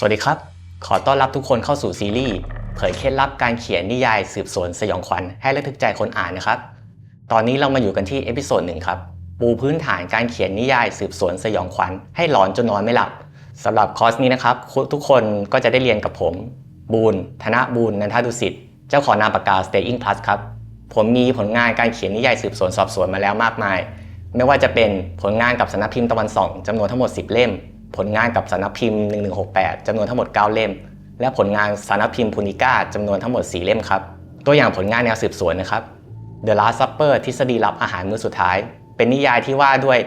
สวัสดีครับ ขอต้อนรับทุกคนเข้าสู่ซีรีส์เผยเคล็ดลับการเขียนนิยายสืบสวนสยองขวัญให้ระทึกใจคนอ่านนะครับ ตอนนี้เรามาอยู่กันที่เอพิโซดหนึ่งครับปูพื้นฐานการเขียนนิยายสืบสวนสยองขวัญให้หลอนจนนอนไม่หลับสำหรับคอร์สนี้นะครับทุกคนก็จะได้เรียนกับผม บูนธนบูนนันทดุสิทธิ์เจ้าของนามปากกา Staying Plus ครับผมมีผลงานการเขียนนิยายสืบสวนสอบสวนมาแล้วมากมาย ไม่ว่าจะเป็นผลงานกับสำนักพิมพ์ตะวันส่องจำนวนทั้งหมด 10 เล่ม ผลงานกับสำนักพิมพ์ 1168 จำนวนทั้งหมด 9 เล่ม และผลงานสำนักพิมพ์พูนิก้าจำนวนทั้งหมด 4 เล่มครับ ตัวอย่างผลงานแนวสืบสวนนะครับ The Last Supper ทฤษฎีลับอาหารมื้อสุดท้าย เป็นนิยายที่ว่าด้วย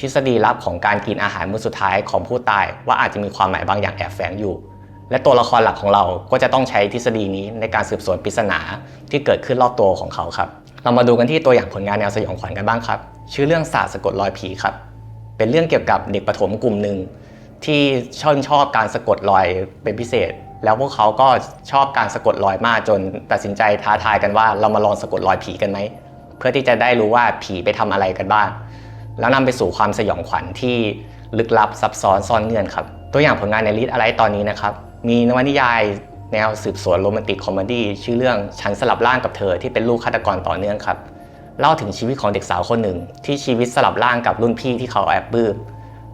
ทฤษฎีลับของการกินอาหารมื้อสุดท้ายของผู้ตาย ว่าอาจจะมีความหมายบางอย่างแอบแฝงอยู่ และตัวละครหลักของเราก็จะต้องใช้ทฤษฎีนี้ในการสืบสวนปริศนาที่เกิดขึ้นรอบตัวของเขาครับ เรามาดูกันที่ตัวอย่างผลงานแนวสยองขวัญกันบ้างครับ ชื่อเรื่องศาสตร์สะกดรอยผีครับ เป็นเรื่องเกี่ยวกับเด็กประถมกลุ่มหนึ่ง ที่ชอบชอบการสะกดรอยเป็นพิเศษ แล้วพวกเขาก็ชอบการสะกดรอยมากจนตัดสินใจท้าทายกันว่าเรามาลองสะกดรอยผีกันไหมเพื่อที่จะได้รู้ว่าผีไปทำอะไรกันบ้าง แล้วนำไปสู่ความสยองขวัญที่ลึกลับซับซ้อนซ่อนเงื่อนครับ ตัวอย่างผลงานในลิสอะไรตอนนี้นะครับ มีนวนิยายแนวสืบสวนโรแมนติกคอมเมดี้ชื่อเรื่องฉันสลับร่างกับเธอที่เป็นลูกฆาตกรต่อเนื่องครับ เล่าถึงชีวิตของเด็กสาวคนหนึ่ง ที่ชีวิตสลับร่างกับรุ่นพี่ที่เขาแอบปลื้ม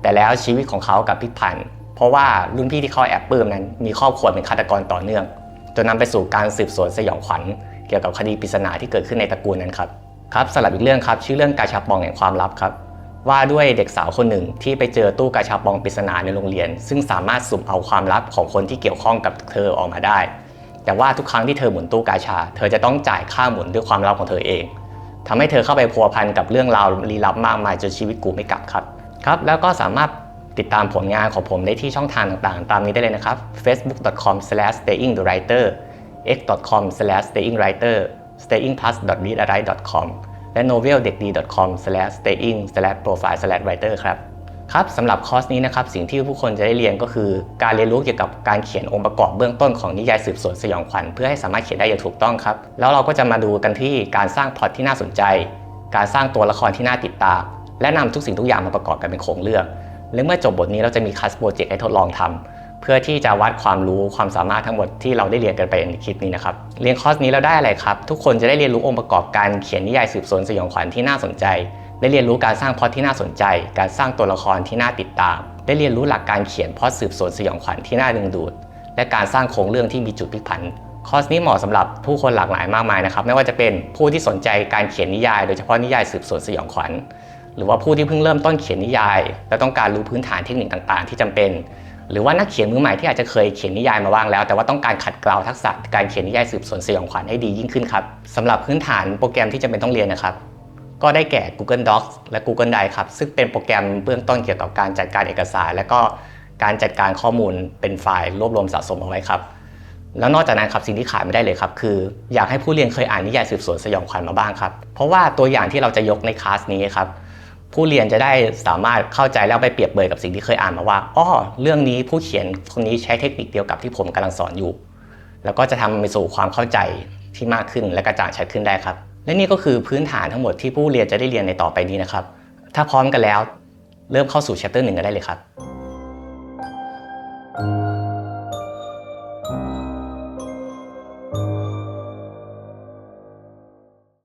แต่แล้วชีวิตของเขากับพลิกผันธ์เพราะว่ารุ่นพี่ที่เขาแอบปลื้มนั้น มีครอบครัวเป็นฆาตกรต่อเนื่อง จนนำไปสู่การสืบสวนสยองขวัญ เกี่ยวกับคดีปริศนาที่เกิดขึ้นในตระกูลนั้นครับครับสลับอีกเรื่องครับชื่อเรื่องกาชาปองแห่งความลับครับว่าด้วยเด็กสาวคนหนึ่งที่ไปเจอตู้กาชาปองปริศนาในโรงเรียน ซึ่งสามารถสุ่มเอาความลับของคนที่เกี่ยวข้องกับเธอออกมาได้ แต่ว่าทุกครั้งที่เธอหมุนตู้กาชา เธอจะต้องจ่ายค่าหมุนด้วยความลับของเธอเองทำให้เธอเข้าไปพัวพันกับเรื่องราวลี้ลับมากมายจนชีวิตกูไม่กลับครับ ครับแล้วก็สามารถติดตามผลงานของผมได้ที่ช่องทางต่างๆ ตามนี้ได้เลยนะครับ facebook.com/stayingthewriter x.com/stayingwriter stayingplus.readalike.com และ noveldekd.com/staying/profile/writer ครับครับสำหรับคอร์สนี้นะครับสิ่งที่ผู้คนจะได้เรียนก็คือ การเรียนรู้เกี่ยวกับการเขียนองค์ประกอบเบื้องต้นของนิยายสืบสวนสยองขวัญเพื่อให้สามารถเขียนได้อย่างถูกต้องครับ แล้วเราก็จะมาดูกันที่การสร้างพล็อตที่น่าสนใจ การสร้างตัวละครที่น่าติดตาม และนำทุกสิ่งทุกอย่างมาประกอบกันเป็นโครงเรื่องและเมื่อจบบทนี้เราจะมีคัสโปรเจกต์ให้ทดลองทำเพื่อที่จะวัดความรู้ความสามารถทั้งหมดที่เราได้เรียนกันไปในคลิปนี้นะครับเรียนคอร์สนี้เราได้อะไรครับ ทุกคนจะได้เรียนรู้องค์ประกอบการเขียนนิยายสืบสวนสยองขวัญที่น่าสนใจ ได้เรียนรู้การสร้างพอที่น่าสนใจ การสร้างตัวละครที่น่าติดตาม ได้เรียนรู้หลักการเขียนพอตสืบสวนสยองขวัญที่น่าดึงดูด และการสร้างโครงเรื่องที่มีจุดพลิกผันคอร์สนี้เหมาะสำหรับผู้คนหลากหลายมากมายนะครับไม่ว่าจะเป็นผู้ที่สนใจการเขียนนิยาย โดยเฉพาะนิยายสืบสวนสยองขวัญ หรือว่าผู้ที่เพิ่งเริ่มต้นเขียนนิยาย และต้องการรู้พื้นฐานเทคนิคต่างๆ ที่จำเป็น หรือว่านักเขียนมือใหม่ที่อาจจะเคยเขียนนิยายมาบ้างแล้ว แต่ว่าต้องการขัดเกลาทักษะการเขียนนิยายสืบสวนสยองขวัญให้ดียิ่งขึ้นครับสำหรับพื้นฐานโปรแกรมที่จำเป็นต้องเรียนนะครับก็ได้แก่ Google Docs และ Google Drive ครับ ซึ่งเป็นโปรแกรมเบื้องต้นเกี่ยวกับการจัดการเอกสาร และก็การจัดการข้อมูลเป็นไฟล์รวบรวมสะสมเอาไว้ครับ แล้วนอกจากนั้นครับสิ่งที่ขาดไม่ได้เลยครับ คืออยากให้ผู้เรียนเคยอ่านนิยายสืบสวนสยองขวัญมาบ้างครับ เพราะว่าตัวอย่างที่เราจะยกในคลาสนี้ครับ ผู้เรียนจะได้สามารถเข้าใจแล้วไปเปรียบเปรยกับสิ่งที่เคยอ่านมาว่าอ้อเรื่องนี้ผู้เขียนคนนี้ใช้เทคนิคเดียวกับที่ผมกำลังสอนอยู่ แล้วก็จะทำไปสู่ความเข้าใจที่มากขึ้นและกระจ่างชัดขึ้นได้ครับ และนี่ก็คือพื้นฐานทั้งหมดที่ผู้เรียนจะได้เรียนในต่อไปนี้นะครับ ถ้าพร้อมกันแล้ว เริ่มเข้าสู่ chapter หนึ่งกันได้เลยครับ